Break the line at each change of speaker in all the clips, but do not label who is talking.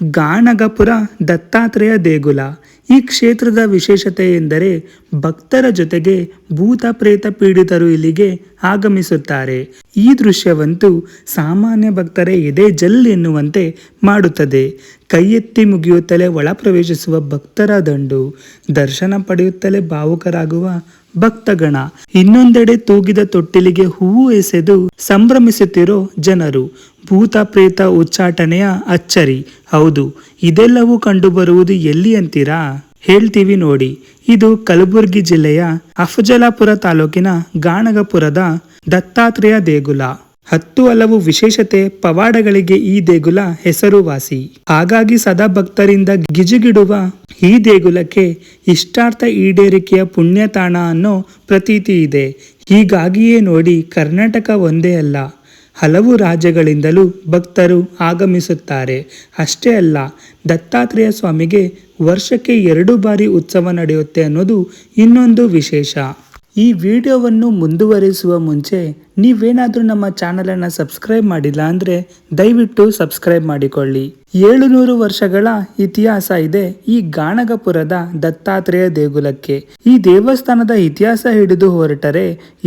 ಗಾಣಗಪುರ ದತ್ತಾತ್ರೇಯ ದೇಗುಲ. ಈ ಕ್ಷೇತ್ರದ ವಿಶೇಷತೆ ಎಂದರೆ ಭಕ್ತರ ಜೊತೆಗೆ ಭೂತ ಪ್ರೇತ ಪೀಡಿತರು ಇಲ್ಲಿಗೆ ಆಗಮಿಸುತ್ತಾರೆ. ಈ ದೃಶ್ಯವಂತೂ ಸಾಮಾನ್ಯ ಭಕ್ತರೇ ಎದೆ ಜಲ್ ಎನ್ನುವಂತೆ ಮಾಡುತ್ತದೆ. ಕೈ ಎತ್ತಿ ಮುಗಿಯುತ್ತಲೇ ಒಳ ಪ್ರವೇಶಿಸುವ ಭಕ್ತರ ದಂಡು, ದರ್ಶನ ಪಡೆಯುತ್ತಲೇ ಭಾವುಕರಾಗುವ ಭಕ್ತಗಣ. ಇನ್ನೊಂದೆಡೆ ತೂಗಿದ ತೊಟ್ಟಿಲಿಗೆ ಹೂವು ಎಸೆದು ಸಂಭ್ರಮಿಸುತ್ತಿರೋ ಜನರು ಭೂತ ಪ್ರೇತ ಉಚ್ಚಾಟನೆಯ ಅಚ್ಚರಿ. ಹೌದು, ಇದೆಲ್ಲವೂ ಕಂಡುಬರುವುದು ಎಲ್ಲಿ ಅಂತೀರಾ? ಹೇಳ್ತೀವಿ ನೋಡಿ. ಇದು ಕಲಬುರಗಿ ಜಿಲ್ಲೆಯ ಅಫಜಲಾಪುರ ತಾಲೂಕಿನ ಗಾಣಗಪುರದ ದತ್ತಾತ್ರೇಯ ದೇಗುಲ. ಹತ್ತು ಹಲವು ವಿಶೇಷತೆ ಪವಾಡಗಳಿಗೆ ಈ ದೇಗುಲ ಹೆಸರುವಾಸಿ. ಹಾಗಾಗಿ ಸದಾ ಭಕ್ತರಿಂದ ಗಿಜುಗಿಡುವ ಈ ದೇಗುಲಕ್ಕೆ ಇಷ್ಟಾರ್ಥ ಈಡೇರಿಕೆಯ ಪುಣ್ಯತಾಣ ಅನ್ನೋ ಪ್ರತೀತಿ ಇದೆ. ಹೀಗಾಗಿಯೇ ನೋಡಿ ಕರ್ನಾಟಕ ಒಂದೇ ಅಲ್ಲ. ಹಲವು ರಾಜ್ಯಗಳಿಂದಲೂ ಭಕ್ತರು ಆಗಮಿಸುತ್ತಾರೆ. ಅಷ್ಟೇ ಅಲ್ಲ, ದತ್ತಾತ್ರೇಯ ಸ್ವಾಮಿಗೆ ವರ್ಷಕ್ಕೆ ಎರಡು ಬಾರಿ ಉತ್ಸವ ನಡೆಯುತ್ತೆ ಅನ್ನೋದು ಇನ್ನೊಂದು ವಿಶೇಷ. ಈ ವಿಡಿಯೋವನ್ನು ಮುಂದುವರಿಸುವ ಮುಂಚೆ ನೀವೇನಾದರೂ ನಮ್ಮ ಚಾನಲನ್ನು ಸಬ್ಸ್ಕ್ರೈಬ್ ಮಾಡಿಲ್ಲ ಅಂದರೆ ದಯವಿಟ್ಟು ಸಬ್ಸ್ಕ್ರೈಬ್ ಮಾಡಿಕೊಳ್ಳಿ. ಏಳುನೂರು ವರ್ಷಗಳ ಇತಿಹಾಸ ಇದೆ ಈ ಗಾಣಗಪುರದ ದತ್ತಾತ್ರೇಯ ದೇಗುಲಕ್ಕೆ. ಈ ದೇವಸ್ಥಾನದ ಇತಿಹಾಸ ಹಿಡಿದು ಹೊರಟರೆ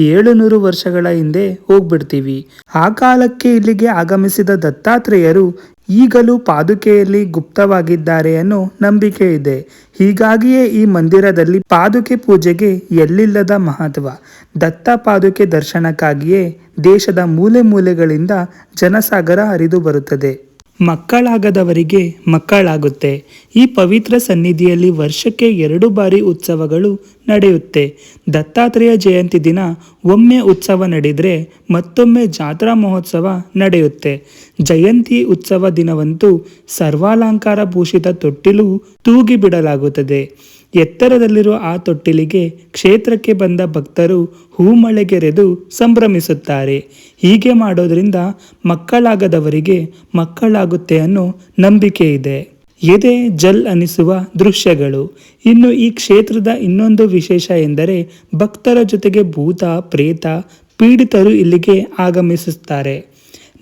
ಏಳುನೂರು ವರ್ಷಗಳ ಹಿಂದೆ ಹೋಗ್ಬಿಡ್ತೀವಿ. ಆ ಕಾಲಕ್ಕೆ ಇಲ್ಲಿಗೆ ಆಗಮಿಸಿದ ದತ್ತಾತ್ರೇಯರು ಈಗಲೂ ಪಾದುಕೆಯಲ್ಲಿ ಗುಪ್ತವಾಗಿದ್ದಾರೆ ಅನ್ನೋ ನಂಬಿಕೆ ಇದೆ. ಹೀಗಾಗಿಯೇ ಈ ಮಂದಿರದಲ್ಲಿ ಪಾದುಕೆ ಪೂಜೆಗೆ ಎಲ್ಲಿಲ್ಲದ ಮಹತ್ವ? ದತ್ತ ಪಾದುಕೆ ದರ್ಶನಕ್ಕಾಗಿಯೇ ದೇಶದ ಮೂಲೆ ಮೂಲೆಗಳಿಂದ ಜನಸಾಗರ ಹರಿದು ಬರುತ್ತದೆ. ಮಕ್ಕಳಾಗದವರಿಗೆ ಮಕ್ಕಳಾಗುತ್ತೆ. ಈ ಪವಿತ್ರ ಸನ್ನಿಧಿಯಲ್ಲಿ ವರ್ಷಕ್ಕೆ ಎರಡು ಬಾರಿ ಉತ್ಸವಗಳು ನಡೆಯುತ್ತೆ. ದತ್ತಾತ್ರೇಯ ಜಯಂತಿ ದಿನ ಒಮ್ಮೆ ಉತ್ಸವ ನಡೆದರೆ ಮತ್ತೊಮ್ಮೆ ಜಾತ್ರಾ ಮಹೋತ್ಸವ ನಡೆಯುತ್ತೆ. ಜಯಂತಿ ಉತ್ಸವ ದಿನವಂತೂ ಸರ್ವಾಲಂಕಾರ ಭೂಷಿತ ತೊಟ್ಟಿಲು ತೂಗಿ ಬಿಡಲಾಗುತ್ತದೆ ಎತ್ತರದಲ್ಲಿರುವ ಆ ತೊಟ್ಟಿಲಿಗೆ ಕ್ಷೇತ್ರಕ್ಕೆ ಬಂದ ಭಕ್ತರು ಹೂಮಳೆಗೆರೆದು ಸಂಭ್ರಮಿಸುತ್ತಾರೆ. ಹೀಗೆ ಮಾಡೋದರಿಂದ ಮಕ್ಕಳಾಗದವರಿಗೆ ಮಕ್ಕಳಾಗುತ್ತೆ ಅನ್ನೋ ನಂಬಿಕೆ ಇದೆ. ಎದೆ ಜಲ್ ಅನಿಸುವ ದೃಶ್ಯಗಳು. ಇನ್ನು ಈ ಕ್ಷೇತ್ರದ ಇನ್ನೊಂದು ವಿಶೇಷ ಎಂದರೆ ಭಕ್ತರ ಜೊತೆಗೆ ಭೂತ, ಪ್ರೇತ, ಪೀಡಿತರು ಇಲ್ಲಿಗೆ ಆಗಮಿಸುತ್ತಾರೆ.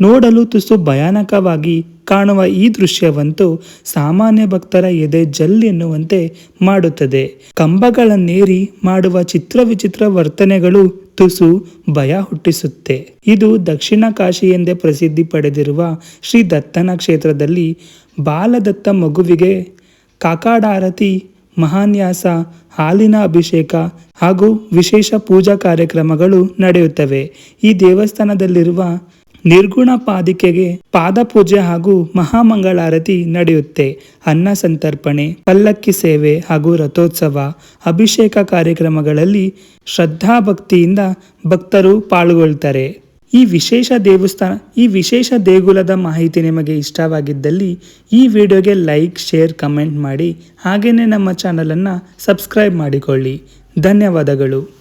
ನೋಡಲು ತುಸು ಭಯಾನಕವಾಗಿ ಕಾಣುವ ಈ ದೃಶ್ಯವಂತೂ ಸಾಮಾನ್ಯ ಭಕ್ತರ ಎದೆ ಜಲ್ ಎನ್ನುವಂತೆ ಮಾಡುತ್ತದೆ. ಕಂಬಗಳನ್ನೇರಿ ಮಾಡುವ ಚಿತ್ರ ವಿಚಿತ್ರ ವರ್ತನೆಗಳು ತುಸು ಭಯ ಹುಟ್ಟಿಸುತ್ತೆ. ಇದು ದಕ್ಷಿಣ ಕಾಶಿ ಎಂದೇ ಪ್ರಸಿದ್ಧಿ ಪಡೆದಿರುವ ಶ್ರೀ ದತ್ತನ ಕ್ಷೇತ್ರದಲ್ಲಿ ಬಾಲದತ್ತ ಮಗುವಿಗೆ ಕಾಕಾಡಾರತಿ, ಮಹಾನ್ಯಾಸ, ಹಾಲಿನ ಅಭಿಷೇಕ ಹಾಗೂ ವಿಶೇಷ ಪೂಜಾ ಕಾರ್ಯಕ್ರಮಗಳು ನಡೆಯುತ್ತವೆ. ಈ ದೇವಸ್ಥಾನದಲ್ಲಿರುವ ನಿರ್ಗುಣ ಪಾದಿಕೆಗೆ ಪಾದಪೂಜೆ ಹಾಗೂ ಮಹಾಮಂಗಳಾರತಿ ನಡೆಯುತ್ತೆ. ಅನ್ನ ಸಂತರ್ಪಣೆ, ಪಲ್ಲಕ್ಕಿ ಸೇವೆ ಹಾಗೂ ರಥೋತ್ಸವ, ಅಭಿಷೇಕ ಕಾರ್ಯಕ್ರಮಗಳಲ್ಲಿ ಶ್ರದ್ಧಾಭಕ್ತಿಯಿಂದ ಭಕ್ತರು ಪಾಲ್ಗೊಳ್ತಾರೆ. ಈ ವಿಶೇಷ ದೇವಸ್ಥಾನ, ಈ ವಿಶೇಷ ದೇಗುಲದ ಮಾಹಿತಿ ನಿಮಗೆ ಇಷ್ಟವಾಗಿದ್ದಲ್ಲಿ ಈ ವಿಡಿಯೋಗೆ ಲೈಕ್, ಶೇರ್, ಕಮೆಂಟ್ ಮಾಡಿ ಹಾಗೆಯೇ ನಮ್ಮ ಚಾನಲನ್ನು ಸಬ್ಸ್ಕ್ರೈಬ್ ಮಾಡಿಕೊಳ್ಳಿ. ಧನ್ಯವಾದಗಳು.